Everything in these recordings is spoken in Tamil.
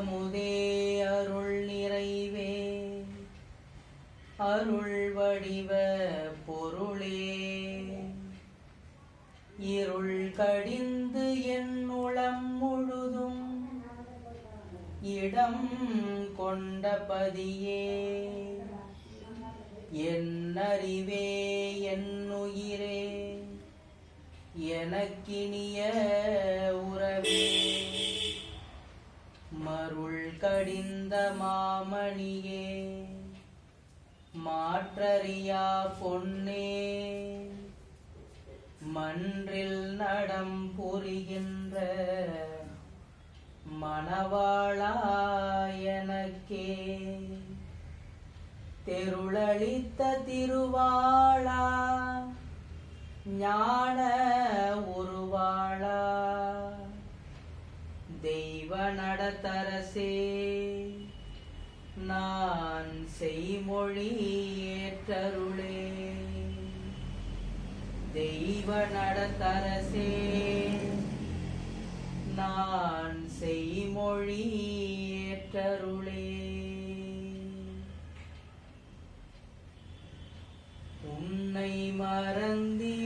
அமுதே அருள் நிறைவே. அருள் வடிவ பொருளே. இருள் கடிந்து என் உளம் முழுதும் இடம் கொண்ட பதியே. என் அறிவே என் உயிரே. எனக்கினிய உறவே. மருள் கடிந்த மாமணியே மாற்றறியா பொன்னே. மன்றில் நடம் புரிகின்ற மணவாளா எனக்கே தெருளளித்த திருவாளா ஞான உருவாளா. தெய்வ நடத்தரசே நான் செய்மொழி ஏற்றருளே. தெய்வ நடத்தரசே நான் செய்மொழி ஏற்றருளே. உன்னை மறந்திடுவேனோ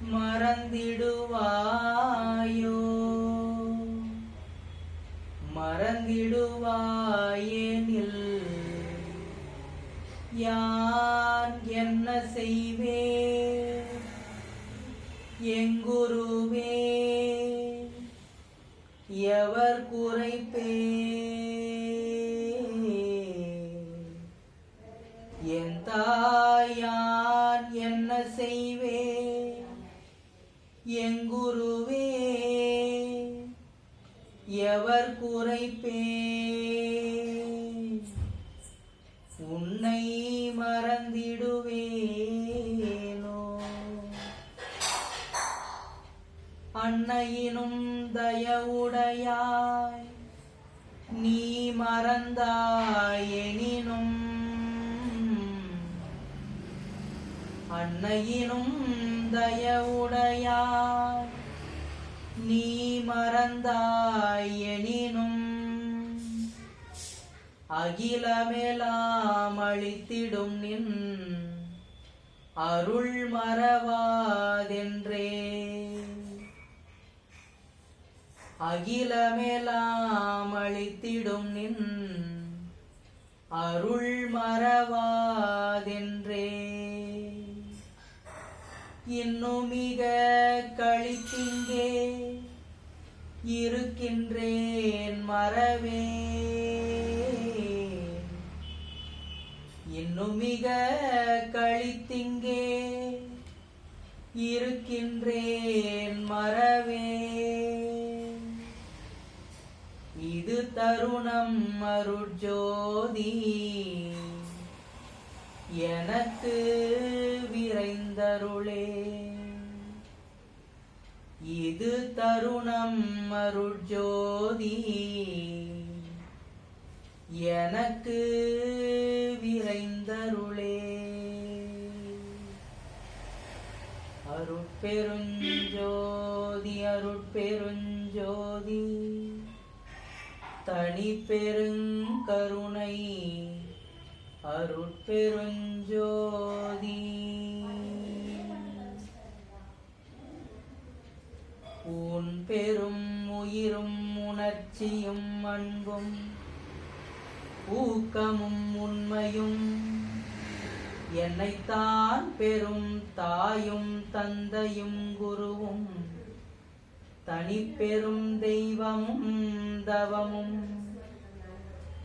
மறந்திடுவாயோ? மறந்திடுவாயேனில் யான் என்ன செய்வேன் எங்குருவே? எவர் குறைப்பேன் மண்ணையினும் தயவுடையாய் நீ மறந்தாயெனினும் அன்னையினும் தயவுடையாய் நீ மறந்தாயெனினும் அகிலமெலாம் அழித்திடும் நின் அருள் மறவாதென்றே. அகிலமெல்லாம் அளித்திடும் நின் அருள் மறவாதென்றே. இன்னும் மிக கழித்திங்கே இருக்கின்றேன் மறவே. இன்னும் மிக கழித்திங்கே இருக்கின்றேன் மறவே. இது தருணம் அருட்ஜோதி. எனக்கு விரைந்தருளே. இது தருணம் அருட்ஜோதி. எனக்கு விரைந்தருளே. அருட்பெருஞ்சோதி அருட்பெருஞ்சோதி. தனி பெருங்கருணை அருட்பெருஞ்சோதி. உன் பெரும் உயிரும் உணர்ச்சியும் அன்பும் ஊக்கமும் உண்மையும். என்னைத்தான் பெரும் தாயும் தந்தையும் குருவும். தனிப்பெரும் தெய்வமும் தவமும்.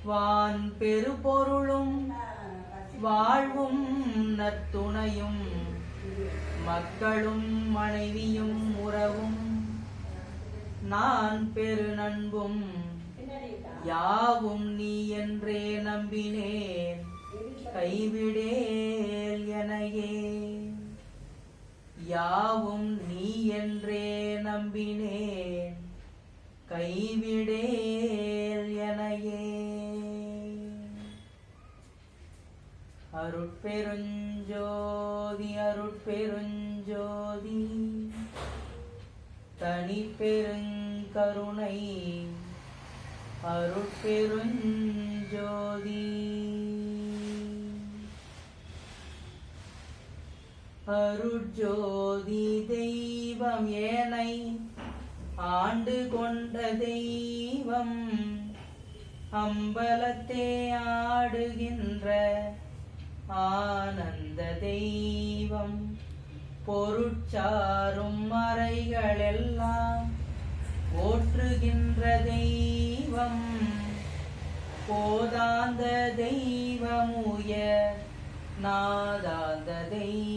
வான் பெருபொருளும் வாழ்வும் நத்துணையும் மக்களும் மனைவியும் உறவும். நான் பெரு நண்பும் யாவும் நீ என்றே நம்பினேன். கைவிடேல் எனையே. யாவும் நீ என்றே நம்பினேன். கைவிடேல் எனையே. அருட்பெருஞ்சோதி அருட்பெருஞ்சோதி. தனி பெருங்கருணை அருட்பெருஞ்சோதி. அருட்ஜோதி தெய்வம் ஏனை ஆண்டு கொண்ட தெய்வம். அம்பலத்தே ஆடுகின்ற ஆனந்த தெய்வம். பொருட்சாரும் மறைகளெல்லாம் போற்றுகின்ற தெய்வம். போதாந்த தெய்வமுய நாதாந்த தெய்வம்.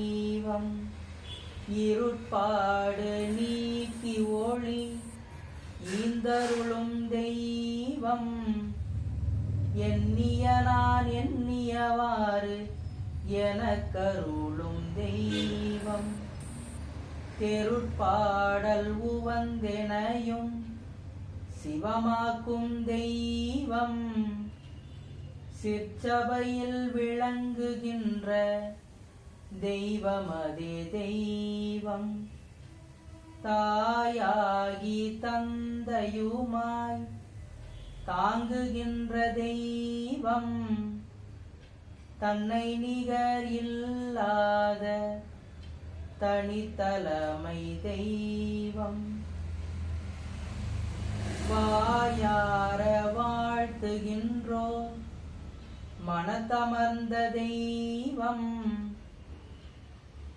இருட்பாடு நீக்கி ஒளி ஈந்தருளும் தெய்வம். எண்ணிய நான் எண்ணியவாறு எனக்கருளும் தெய்வம். தெருட்பாடல் உவந்தெனையும் சிவமாக்கும் தெய்வம். சிற்சபையில் விளங்குகின்ற தெய்வமதே தெய்வம் தாயாகி தந்தையுமாய் தாங்குகின்ற தெய்வம் தன்னை நிகர் இல்லாத தனித்தலைமை தெய்வம் வாயார வாழ்த்துகின்றோ மனத்தமர்ந்த தெய்வம்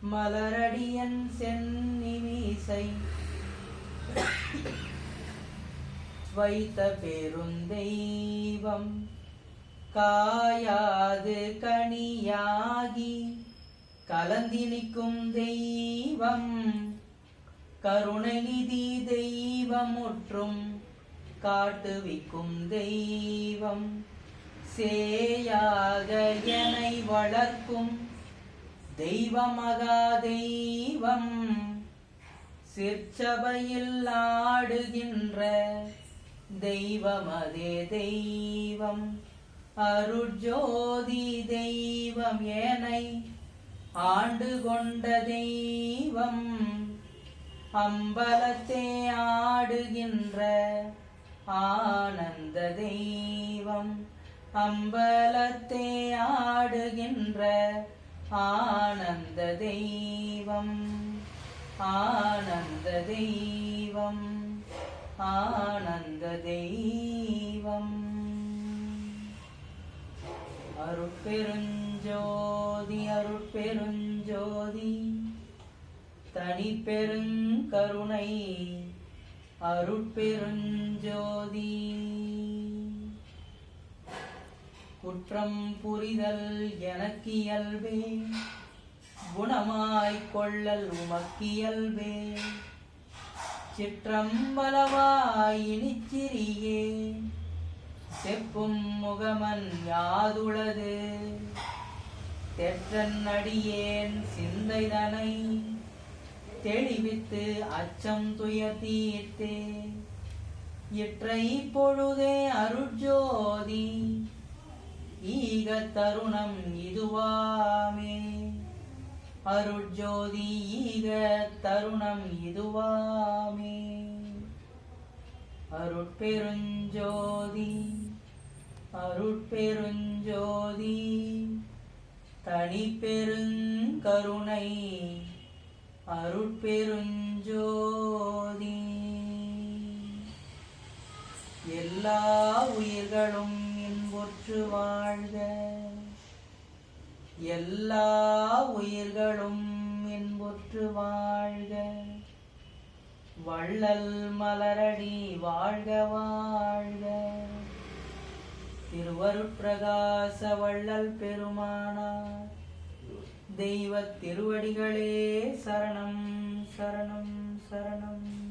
மலரடியன் சென்னிமீசை வைத்த பெருந்தெய்வம் காயாது கனியாகி கலந்தினிக்கும் தெய்வம். கருணை நிதி தெய்வம் முற்றும் காட்டுவிக்கும் தெய்வம். சேயாக என்னை வளர்க்கும் தெய்வமகா தெய்வம் சிற்சபையில் ஆடுகின்ற தெய்வமதே தெய்வம். அருட்ஜோதி தெய்வம் ஏனை ஆண்டு கொண்ட தெய்வம். அம்பலத்தே ஆடுகின்ற ஆனந்த தெய்வம். அம்பலத்தே ஆடுகின்ற ஆனந்த தெய்வம் ஆனந்த தெய்வம் ஆனந்த தெய்வம். அருட்பெருஞ்சோதி அருட்பெருஞ்சோதி தனி பெருங்கருணை அருட்பெருஞ்சோதி. குற்றம் புரிதல் எனக்கியல்பே குணமாய் கொள்ளல் உமக்கியல்பே சிற்றம்பலவாய் இனிச்சிறியே செப்பும் முகமன் யாதுளது? தெற்றன் அடியேன் சிந்தைதனை. தெளிவித்து அச்சம் துயர் தீர்த்தே. இற்றை பொழுதே அருட்ஜோதி. ஈக தருணம் இதுவாமே. அருட்ஜோதி ஈக தருணம் இதுவாமே. அருட்பெருஞ்சோதி அருட்பெருஞ்சோதி தனி பெருங்கருணை அருட்பெருஞ்சோதி எல்லா உயிர்களும் போற்று வாழ்க எல்லா உயிர்களும் இன்புற்று வாழ்க. வள்ளல் மலரடி வாழ்க வாழ்க. திருவருட்பிரகாச வள்ளல் பெருமானார் தெய்வ திருவடிகளே சரணம் சரணம் சரணம்.